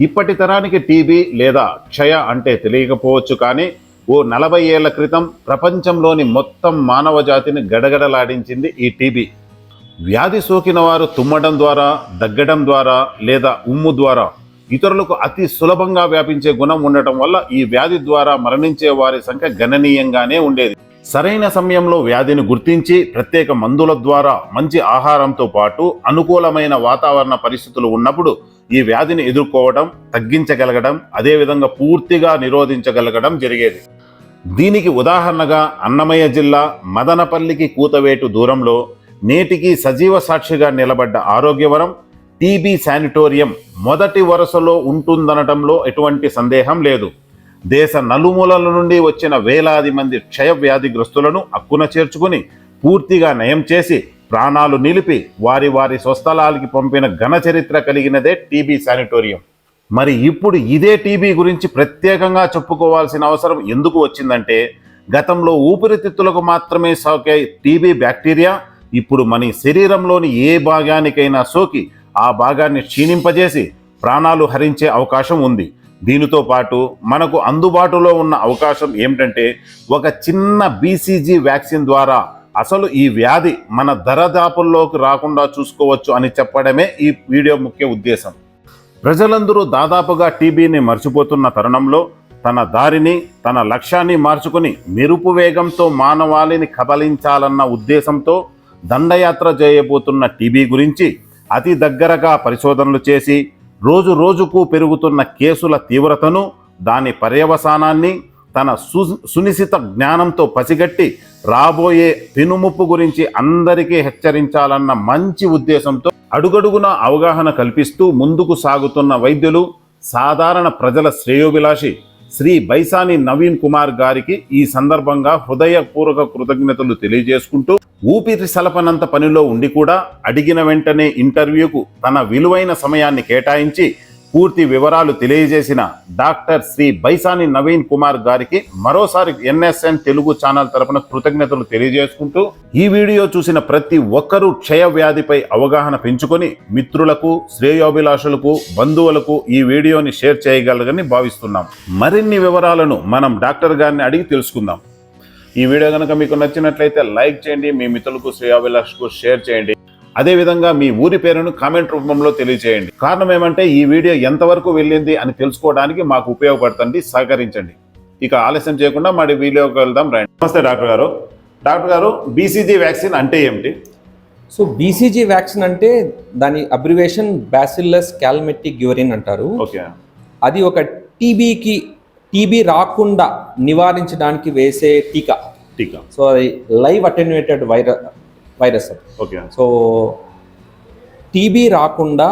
ఇప్పటి తరానికి టీబీ లేదా క్షయ అంటే తెలియకపోవచ్చు కానీ ఓ నలభై ఏళ్ళ క్రితం ప్రపంచంలోని మొత్తం మానవ జాతిని గడగడలాడించింది ఈ టీబీ. వ్యాధి సోకిన వారు తుమ్మడం ద్వారా దగ్గడం ద్వారా లేదా ఉమ్ము ద్వారా ఇతరులకు అతి సులభంగా వ్యాపించే గుణం ఉండటం వల్ల ఈ వ్యాధి ద్వారా మరణించే వారి సంఖ్య గణనీయంగానే ఉండేది. సరైన సమయంలో వ్యాధిని గుర్తించి ప్రత్యేక మందుల ద్వారా మంచి ఆహారంతో పాటు అనుకూలమైన వాతావరణ పరిస్థితులు ఉన్నప్పుడు ఈ వ్యాధిని ఎదుర్కోవడం తగ్గించగలగడం అదేవిధంగా పూర్తిగా నిరోధించగలగడం జరిగేది. దీనికి ఉదాహరణగా అన్నమయ్య జిల్లా మదనపల్లికి కూతవేటు దూరంలో నేటికి సజీవ సాక్షిగా నిలబడ్డ ఆరోగ్యవరం టీబీ శానిటోరియం మొదటి వరుసలో ఉంటుందనటంలో ఎటువంటి సందేహం లేదు. దేశ నలుమూలల నుండి వచ్చిన వేలాది మంది క్షయ వ్యాధిగ్రస్తులను అక్కున చేర్చుకుని పూర్తిగా నయం చేసి ప్రాణాలు నిలిపి వారి వారి స్వస్థలాలకి పంపిన ఘన చరిత్ర కలిగినదే టీబీ శానిటోరియం. మరి ఇప్పుడు ఇదే టీబీ గురించి ప్రత్యేకంగా చెప్పుకోవాల్సిన అవసరం ఎందుకు వచ్చిందంటే గతంలో ఊపిరితిత్తులకు మాత్రమే సోకే టీబీ బ్యాక్టీరియా ఇప్పుడు మన శరీరంలోని ఏ భాగానికైనా సోకి ఆ భాగాన్ని క్షీణింపజేసి ప్రాణాలు హరించే అవకాశం ఉంది. దీనితో పాటు మనకు అందుబాటులో ఉన్న అవకాశం ఏమిటంటే ఒక చిన్న బీసీజీ వ్యాక్సిన్ ద్వారా అసలు ఈ వ్యాధి మన దరదాపుల్లోకి రాకుండా చూసుకోవచ్చు అని చెప్పడమే ఈ వీడియో ముఖ్య ఉద్దేశం. ప్రజలందరూ దాదాపుగా టీబీని మర్చిపోతున్న తరుణంలో తన దారిని తన లక్ష్యాన్ని మార్చుకుని మెరుపు వేగంతో మానవాళిని కబలించాలన్న ఉద్దేశంతో దండయాత్ర చేయబోతున్న టీబీ గురించి అతి దగ్గరగా పరిశోధనలు చేసి రోజు రోజుకు పెరుగుతున్న కేసుల తీవ్రతను దాని పర్యవసానాన్ని తన సు సునిశిత జ్ఞానంతో పసిగట్టి రాబోయే పెనుముప్పు గురించి అందరికీ హెచ్చరించాలన్న మంచి ఉద్దేశంతో అడుగడుగున అవగాహన కల్పిస్తూ ముందుకు సాగుతున్న వైద్యులు సాధారణ ప్రజల శ్రేయోభిలాషి శ్రీ బైసాని నవీన్ కుమార్ గారికి ఈ సందర్భంగా హృదయపూర్వక కృతజ్ఞతలు తెలియజేసుకుంటూ ఊపిరి సలపనంత పనిలో ఉండి కూడా అడిగిన వెంటనే ఇంటర్వ్యూకు తన విలువైన సమయాన్ని కేటాయించి పూర్తి వివరాలు తెలియజేసిన డాక్టర్ శ్రీ బైసాని నవీన్ కుమార్ గారికి మరోసారి ఎన్ఎస్ఎన్ తెలుగు ఛానల్ తరపున కృతజ్ఞతలు తెలియజేసుకుంటూ ఈ వీడియో చూసిన ప్రతి ఒక్కరూ క్షయ వ్యాధిపై అవగాహన పెంచుకొని మిత్రులకు శ్రేయోభిలాషులకు బంధువులకు ఈ వీడియోని షేర్ చేయగలరని భావిస్తున్నాం. మరిన్ని వివరాలను మనం డాక్టర్ గారిని అడిగి తెలుసుకుందాం. ఈ వీడియో కనుక మీకు నచ్చినట్లయితే లైక్ చేయండి మీ మిత్రులకు శ్రేయాభిలాషకు షేర్ చేయండి. అదేవిధంగా మీ ఊరి పేరును కామెంట్ రూపంలో తెలియజేయండి. కారణం ఏమంటే ఈ వీడియో ఎంతవరకు వెళ్ళింది అని తెలుసుకోవడానికి మాకు ఉపయోగపడుతుంది సహకరించండి. ఇక ఆలస్యం చేయకుండా మరి వీడియోకి వెళ్దాం రండి. నమస్తే డాక్టర్ గారు. డాక్టర్ గారు బీసీజీ వ్యాక్సిన్ అంటే ఏమిటి? సో బీసీజీ వ్యాక్సిన్ అంటే దాని అబ్రివేషన్ బ్యాసిల్లస్ క్యాల్మెటిక్ గ్యూరిన్ అంటారు. ఓకే. అది ఒక టీబీకి టీబీ రాకుండా నివారించడానికి వేసే టీకా. టీకా. సో అది live attenuated virus virus okay so TB రాకుండా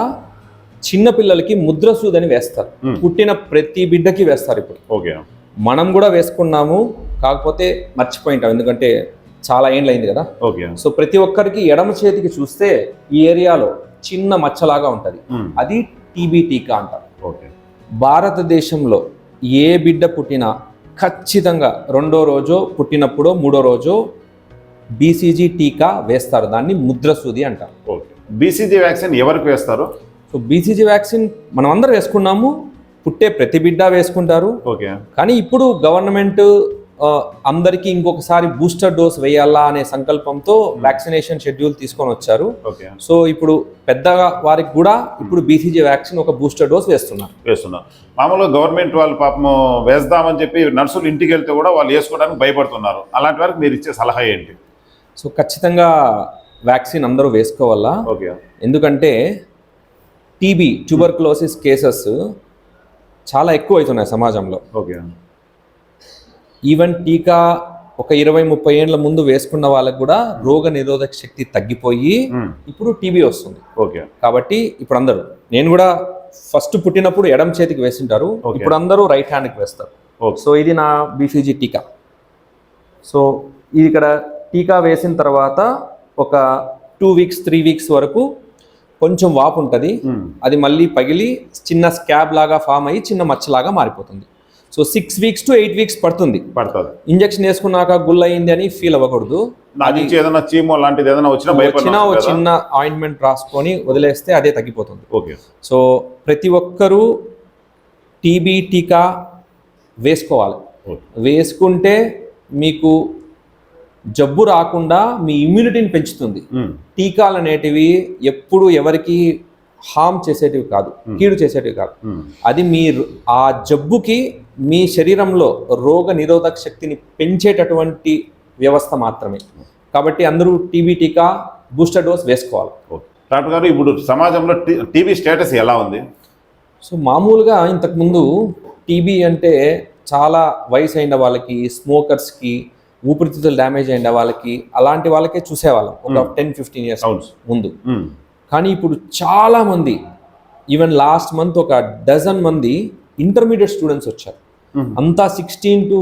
చిన్న పిల్లలకి ముద్ర సూదని వేస్తారు. Hmm. పుట్టిన ప్రతి బిడ్డకి వేస్తారు ఇప్పుడు. ఓకే మనం కూడా వేసుకున్నాము కాకపోతే మర్చిపోయింటాం. ఎందుకంటే చాలా ఏండ్లు అయింది కదా. ఓకే సో ప్రతి ఒక్కరికి ఎడమ చేతికి చూస్తే ఈ ఏరియాలో చిన్న మచ్చలాగా ఉంటుంది. అది టీబీ టీకా అంటారు ఓకే. భారతదేశంలో ఏ బిడ్డ పుట్టినా ఖచ్చితంగా రెండో రోజో పుట్టినప్పుడో మూడో రోజో బీసీజీ టీకా వేస్తారు. దాన్ని ముద్రసూది అంటారు. ఓకే. బీసీజీ వ్యాక్సిన్ ఎవరికి వేస్తారు? సో బీసీజీ వ్యాక్సిన్ మనం అందరం వేసుకున్నాము. పుట్టే ప్రతి బిడ్డ వేసుకుంటారు. ఓకే. కానీ ఇప్పుడు గవర్నమెంట్ అందరికీ ఇంకొకసారి బూస్టర్ డోస్ వేయాలా అనే సంకల్పంతో వ్యాక్సినేషన్ షెడ్యూల్ తీసుకొని వచ్చారు. సో ఇప్పుడు పెద్దగా వారికి కూడా ఇప్పుడు బీసీజీ వ్యాక్సిన్ ఒక బూస్టర్ డోస్ వేస్తున్నారు. వేస్తున్నారు. మామూలుగా గవర్నమెంట్ వాళ్ళు పాపం వేద్దామని చెప్పి నర్సులు ఇంటికి వెళ్తే కూడా వాళ్ళు వేసుకోవడానికి భయపడుతున్నారు. అలాంటి వారికి మీరు ఇచ్చే సలహా ఏంటి? సో ఖచ్చితంగా వ్యాక్సిన్ అందరూ వేసుకోవాలా? ఓకే. ఎందుకంటే టీబీ ట్యూబర్కులోసిస్ కేసెస్ చాలా ఎక్కువ అవుతున్నాయి సమాజంలో. ఓకే. ఈవెన్ టీకా ఒక ఇరవై ముప్పై ఏళ్ళ ముందు వేసుకున్న వాళ్ళకు కూడా రోగ నిరోధక శక్తి తగ్గిపోయి. ఇప్పుడు టీబీ వస్తుంది. ఓకే. కాబట్టి ఇప్పుడు అందరూ నేను కూడా ఫస్ట్ పుట్టినప్పుడు ఎడం చేతికి వేసింటారు. ఇప్పుడు అందరూ రైట్ హ్యాండ్కి వేస్తారు. సో ఇది నా బీసీజీ టీకా. సో ఇది ఇక్కడ టీకా వేసిన తర్వాత ఒక టూ వీక్స్ త్రీ వీక్స్ వరకు కొంచెం వాపు ఉంటుంది. అది మళ్ళీ పగిలి చిన్న స్కాబ్ లాగా ఫామ్ అయ్యి చిన్న మచ్చలాగా మారిపోతుంది. So six weeks to eight weeks పడుతుంది. పడుతుంది. ఇంజెక్షన్ వేసుకున్నాక గుల్ల అయింది అని ఫీల్ అవ్వకూడదు. నుంచి ఏదైనా చీమో లాంటిది ఏదైనా వచ్చినా వచ్చిన భయపడినా ఒక చిన్న ఆయింట్మెంట్ రాసుకొని వదిలేస్తే అదే తగ్గిపోతుంది. ఓకే. సో ప్రతి ఒక్కరూ టీబీ టీకా వేసుకోవాలి. వేసుకుంటే మీకు జబ్బు రాకుండా మీ ఇమ్యూనిటీని పెంచుతుంది. టీకాలు అనేటివి ఎప్పుడు ఎవరికి హామ్ చేసేటివి కాదు కీడు చేసేటివి కాదు. అది మీ ఆ జబ్బుకి మీ శరీరంలో రోగ నిరోధక శక్తిని పెంచేటటువంటి వ్యవస్థ మాత్రమే. కాబట్టి అందరూ టీబీ టీకా బూస్టర్ డోస్ వేసుకోవాలి. డాక్టర్ గారు ఇప్పుడు సమాజంలో టీబీ స్టేటస్ ఎలా ఉంది? సో మామూలుగా ఇంతకుముందు టీబీ అంటే చాలా వయసు అయిన వాళ్ళకి స్మోకర్స్కి ఊపిరితిత్తులు డ్యామేజ్ అయిన వాళ్ళకి? అలాంటి వాళ్ళకే చూసేవాళ్ళం. ఒక టెన్ ఫిఫ్టీన్ ఇయర్స్ ముందు. ఉమ్, కానీ ఇప్పుడు చాలా మంది ఈవెన్ లాస్ట్ మంత్ ఒక డజన్ మంది ఇంటర్మీడియట్ స్టూడెంట్స్ వచ్చారు. ఉమ్, అంతా sixteen to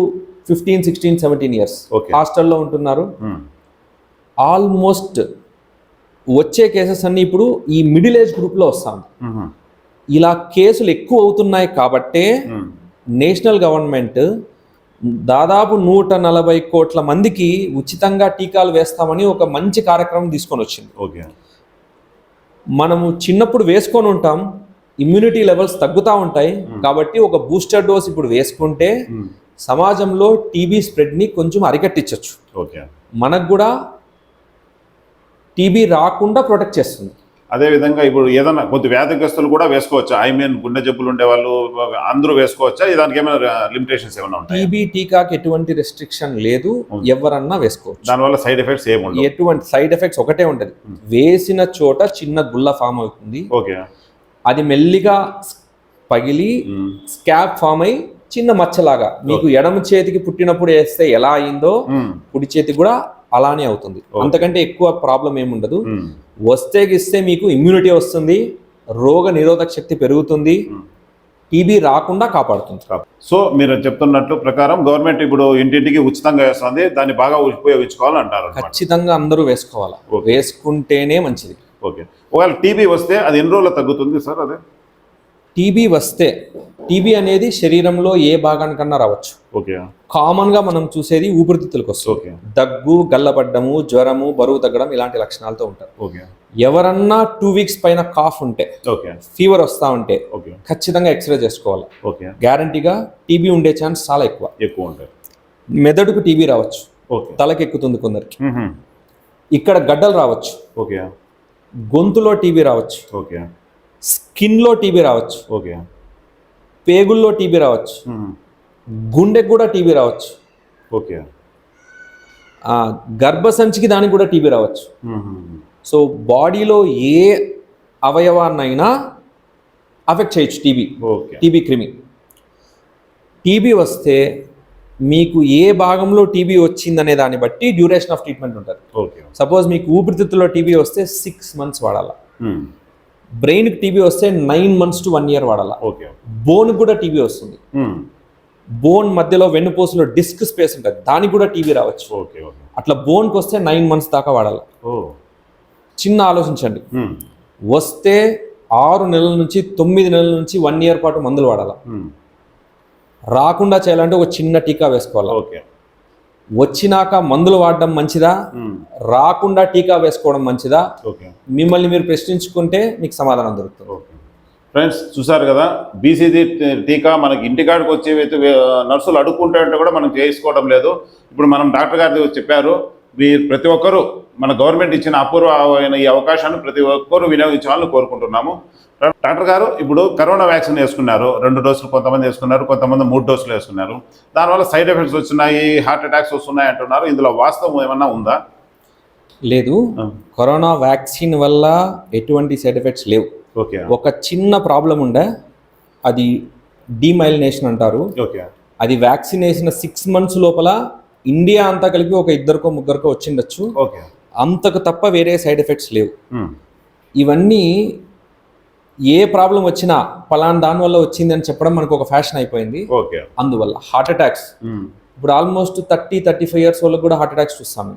fifteen sixteen seventeen years. హాస్టల్లో ఉంటున్నారు. ఆల్మోస్ట్ వచ్చే కేసెస్ అన్ని ఇప్పుడు ఈ మిడిల్ ఏజ్ గ్రూప్లో వస్తాను ఉమ్, ఇలా కేసులు ఎక్కువ అవుతున్నాయి కాబట్టే నేషనల్ గవర్నమెంట్ దాదాపు నూట నలభై కోట్ల మందికి ఉచితంగా టీకాలు వేస్తామని ఒక మంచి కార్యక్రమం తీసుకొని వచ్చింది. ఓకే. మనము చిన్నప్పుడు వేసుకొని ఉంటాం ఇమ్యూనిటీ లెవెల్స్ తగ్గుతూ ఉంటాయి కాబట్టి ఒక బూస్టర్ డోస్ ఇప్పుడు వేసుకుంటే సమాజంలో టీబీ స్ప్రెడ్ని కొంచెం అరికట్టించవచ్చు ఓకే. మనకు కూడా టీబీ రాకుండా ప్రొటెక్ట్ చేస్తుంది. అదే విధంగా ఇప్పుడు ఏదైనా కొద్ది వ్యాధిగ్రస్తులు కూడా వేసుకోవచ్చా? ఐ మీన్ గుండె జబ్బులు ఉండే వాళ్ళు అందరూ వేసుకోవచ్చా? దానికి ఏమైనా లిమిటేషన్స్ ఏమైనా ఉంటాయి? టీబీ టీకాకి ఎటువంటి రెస్ట్రిక్షన్ లేదు. ఎవరన్నా వేసుకోవచ్చు. దానివల్ల సైడ్ ఎఫెక్ట్స్ ఏమి ఎటువంటి సైడ్ ఎఫెక్ట్స్ ఒకటే ఉంటుంది వేసిన చోట చిన్న గుల్ల ఫామ్ అవుతుంది. ఓకే. అది మెల్లిగా పగిలి స్కాబ్ ఫామ్ అయి చిన్న మచ్చలాగా మీకు ఎడమ చేతికి పుట్టినప్పుడు వేస్తే ఎలా అయిందో కుడి చేతికి కూడా అలానే అవుతుంది. అంతకంటే ఎక్కువ ప్రాబ్లం ఏముండదు వస్తే గిస్తే మీకు ఇమ్యూనిటీ వస్తుంది రోగ నిరోధక శక్తి పెరుగుతుంది టీబీ రాకుండా కాపాడుతుంది. సో మీరు చెప్తున్నట్లు ప్రకారం గవర్నమెంట్ ఇప్పుడు ఇంటింటికి ఉచితంగా వేస్తుంది దాన్ని బాగా అన్నమాట. ఖచ్చితంగా అందరూ వేసుకోవాలి. వేసుకుంటేనే మంచిది. ఓకే. ఒకవేళ టీబీ వస్తే అది ఎన్ని రోజులు తగ్గుతుంది సార్ అదే? టీబీ వస్తే టీబీ అనేది శరీరంలో ఏ భాగానికన్నా రావచ్చు. ఓకే. కామన్గా మనం చూసేది ఊపిరితిత్తులకు వస్తుంది. ఓకే. దగ్గు గల్లబడ్డము జ్వరము బరువు తగ్గడం ఇలాంటి లక్షణాలతో ఉంటారు. ఓకే. ఎవరన్నా టూ వీక్స్ పైన కాఫ్ ఉంటే ఓకే. ఫీవర్ వస్తూ ఉంటే ఓకే. ఖచ్చితంగా ఎక్స్రే చేసుకోవాలి. ఓకే. గ్యారంటీగా టీబీ ఉండే ఛాన్స్ చాలా ఎక్కువ. ఎక్కువ ఉంటాయి. మెదడుకు టీబీ రావచ్చు. ఓకే. తలకెక్కుతుంది కొందరికి. ఇక్కడ గడ్డలు రావచ్చు. గొంతులో టీబీ రావచ్చు. ఓకే. స్కిన్లో టీబీ రావచ్చు. ఓకే. పేగుల్లో టీబీ రావచ్చు. గుండెకు కూడా టీబీ రావచ్చు. ఓకే. గర్భసంచికి దానికి కూడా టీబీ రావచ్చు. సో బాడీలో ఏ అవయవాన్నైనా అఫెక్ట్ చేయొచ్చు టీబీ. టీబీ క్రిమి. టీబీ వస్తే మీకు ఏ భాగంలో టీబీ వచ్చిందనే దాన్ని బట్టి డ్యూరేషన్ ఆఫ్ ట్రీట్మెంట్ ఉంటుంది. ఓకే. సపోజ్ మీకు ఊపిరితిత్తులో టీబీ వస్తే సిక్స్ మంత్స్ వాడాలా. బ్రెయిన్కి టీబీ వస్తే nine months to one year వాడాలా. ఓకే. బోన్కి కూడా టీబీ వస్తుంది. బోన్ మధ్యలో వెన్నుపూసలో డిస్క్ స్పేస్ ఉంటుంది. దానికి కూడా టీబీ రావచ్చు. ఓకే అట్లా బోన్కి వస్తే నైన్ మంత్స్ దాకా వాడాలి. చిన్న ఆలోచించండి. వస్తే ఆరు నెలల నుంచి తొమ్మిది నెలల నుంచి వన్ ఇయర్ పాటు మందులు వాడాలి. రాకుండా చేయాలంటే ఒక చిన్న టీకా వేసుకోవాలి. ఓకే. వచ్చినాక మందులు వాడడం మంచిదా. రాకుండా టీకా వేసుకోవడం మంచిదా? ఓకే. మిమ్మల్ని మీరు ప్రశ్నించుకుంటే మీకు సమాధానం దొరుకుతుంది. ఓకే. ఫ్రెండ్స్ చూసారు కదా బీసీజీ టీకా మనకి ఇంటికాడికి వచ్చి వెతు- వే- నర్సులు అడుక్కుంటే కూడా మనం చేసుకోవడం లేదు. ఇప్పుడు మనం డాక్టర్ గారు చెప్పారు మీరు ప్రతి ఒక్కరూ మన గవర్నమెంట్ ఇచ్చిన అపూర్వమైన ఈ అవకాశాన్ని ప్రతి ఒక్కరూ వినియోగించాలని కోరుకుంటున్నాము. డాక్టర్ గారు ఇప్పుడు కరోనా వ్యాక్సిన్ వేసుకున్నారు. రెండు డోసులు కొంతమంది వేసుకున్నారు కొంతమంది మూడు డోసులు వేసుకున్నారు. దానివల్ల సైడ్ ఎఫెక్ట్స్ వచ్చినాయి హార్ట్ అటాక్స్ వస్తున్నాయి అంటున్నారు. ఇందులో వాస్తవం ఏమన్నా ఉందా? లేదు. కరోనా వ్యాక్సిన్ వల్ల ఎటువంటి సైడ్ ఎఫెక్ట్స్ లేవు. ఓకే. ఒక చిన్న ప్రాబ్లం ఉండే అది డీమైలినేషన్ అంటారు. ఓకే. అది వ్యాక్సిన్ వేసిన సిక్స్ మంత్స్ లోపల ఇండియా అంతా కలిపి ఒక ఇద్దరికో ముగ్గురికో వచ్చిండొచ్చు. ఓకే. అంతకు తప్ప వేరే సైడ్ ఎఫెక్ట్స్ లేవు. మ్మ్. ఇవన్నీ ఏ ప్రాబ్లం వచ్చినా పలానా దాని వల్ల వచ్చింది అని చెప్పడం మనకు ఒక ఫ్యాషన్ అయిపోయింది. ఓకే. అందువల్ల హార్ట్ అటాక్స్ మ్మ్. ఇప్పుడు almost thirty thirty five years వాళ్ళకి కూడా హార్ట్ అటాక్స్ చూస్తాము.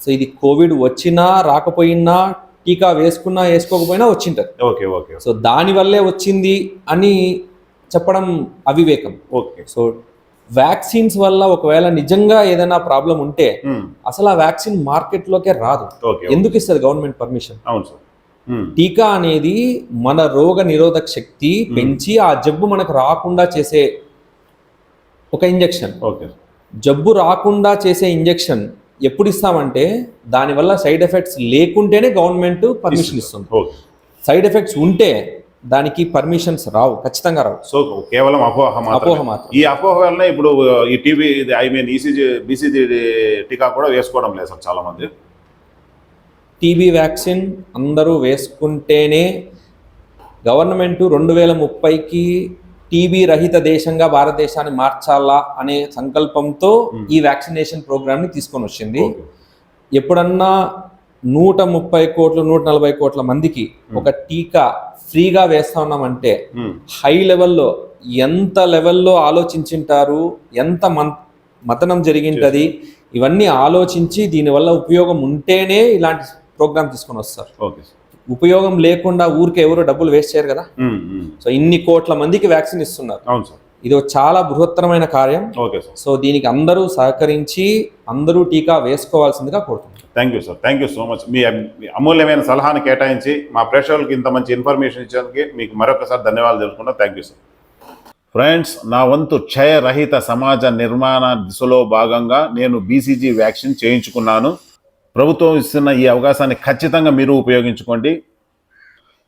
సో ఇది కోవిడ్ వచ్చినా రాకపోయినా టీకా వేసుకున్నా వేసుకోకపోయినా వచ్చింటది. ఓకే ఓకే సో దానివల్లే వచ్చింది అని చెప్పడం అవివేకం. ఓకే. సో వ్యాక్సిన్స్ వల్ల ఒకవేళ నిజంగా ఏదైనా ప్రాబ్లం ఉంటే మ్మ్. అసలు ఆ వ్యాక్సిన్ మార్కెట్లోకే రాదు. ఎందుకు ఇస్తుంది గవర్నమెంట్ పర్మిషన్? అవును సార్. ఉమ్, టీకా అనేది మన రోగ నిరోధక శక్తి పెంచి ఆ జబ్బు మనకు రాకుండా చేసే ఒక ఇంజెక్షన్. ఓకే జబ్బు రాకుండా చేసే ఇంజెక్షన్ ఎప్పుడు ఇస్తామంటే దానివల్ల సైడ్ ఎఫెక్ట్స్ లేకుంటేనే గవర్నమెంట్ పర్మిషన్ ఇస్తుంది. ఓకే సైడ్ ఎఫెక్ట్స్ ఉంటే దానికి పర్మిషన్స్ రావు ఖచ్చితంగా రావు. సో కేవలం అపోహ. అపోహ మాత్రం ఈ అపోహ వల్ల ఇప్పుడు ఈ TB I mean ECG BCG టీకా కూడా వేసుకోవడం లేదు సార్ చాలా మంది టీబీ వ్యాక్సిన్ అందరూ వేసుకుంటేనే గవర్నమెంట్ రెండు వేల ముప్పైకి టీబీ రహిత దేశంగా భారతదేశాన్ని మార్చాలా అనే సంకల్పంతో ఈ వ్యాక్సినేషన్ ప్రోగ్రామ్ని తీసుకొని వచ్చింది. ఎప్పుడన్నా నూట ముప్పై కోట్లు నూట నలభై కోట్ల మందికి ఒక టీకా ఫ్రీగా వేస్తా ఉన్నామంటే హై లెవెల్లో ఎంత లెవెల్లో ఆలోచించింటారు ఎంత మతనం జరిగింటది ఇవన్నీ ఆలోచించి దీనివల్ల ఉపయోగం ఉంటేనే ఇలాంటి ప్రోగ్రామ్ తీసుకొని వస్తారు. Okay sir. ఉపయోగం లేకుండా ఊరికే ఎవరు డబ్బులు వేస్ట్ చేయరు కదా? సో ఇన్ని కోట్ల మందికి వ్యాక్సిన్ ఇస్తున్నారు. అవును సార్. ఇది ఒక చాలా బృహత్తరమైన కార్యం. Okay sir. సో దీనికి అందరూ సహకరించి అందరూ టీకా వేసుకోవాల్సిందిగా కోరుతున్నాను thank you sir. Thank you so much. మీ అమూల్యమైన సలహాను కేటాయించి మా ప్రేక్షకులకి ఇంత మంచి ఇన్ఫర్మేషన్ ఇచ్చేందుకు మీకు మరొకసారి ధన్యవాదాలు తెలుసుకుంటాం థ్యాంక్ యూ సార్. ఫ్రెండ్స్ నా వంతు క్షయరహిత సమాజ నిర్మాణ దిశలో భాగంగా నేను బీసీజీ వ్యాక్సిన్ చేయించుకున్నాను. ప్రభుత్వం ఇస్తున్న ఈ అవకాశాన్ని ఖచ్చితంగా మీరు ఉపయోగించుకోండి.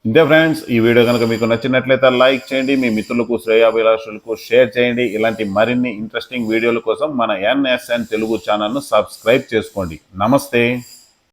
ఇంతే ఫ్రెండ్స్ ఈ వీడియో కనుక మీకు నచ్చినట్లయితే లైక్ చేయండి మీ మిత్రులకు శ్రేయాభిలాషులకు షేర్ చేయండి. ఇలాంటి మరిన్ని ఇంట్రెస్టింగ్ వీడియోల కోసం మన ఎన్ఎస్ఎన్ తెలుగు ఛానల్ను సబ్స్క్రైబ్ చేసుకోండి. నమస్తే.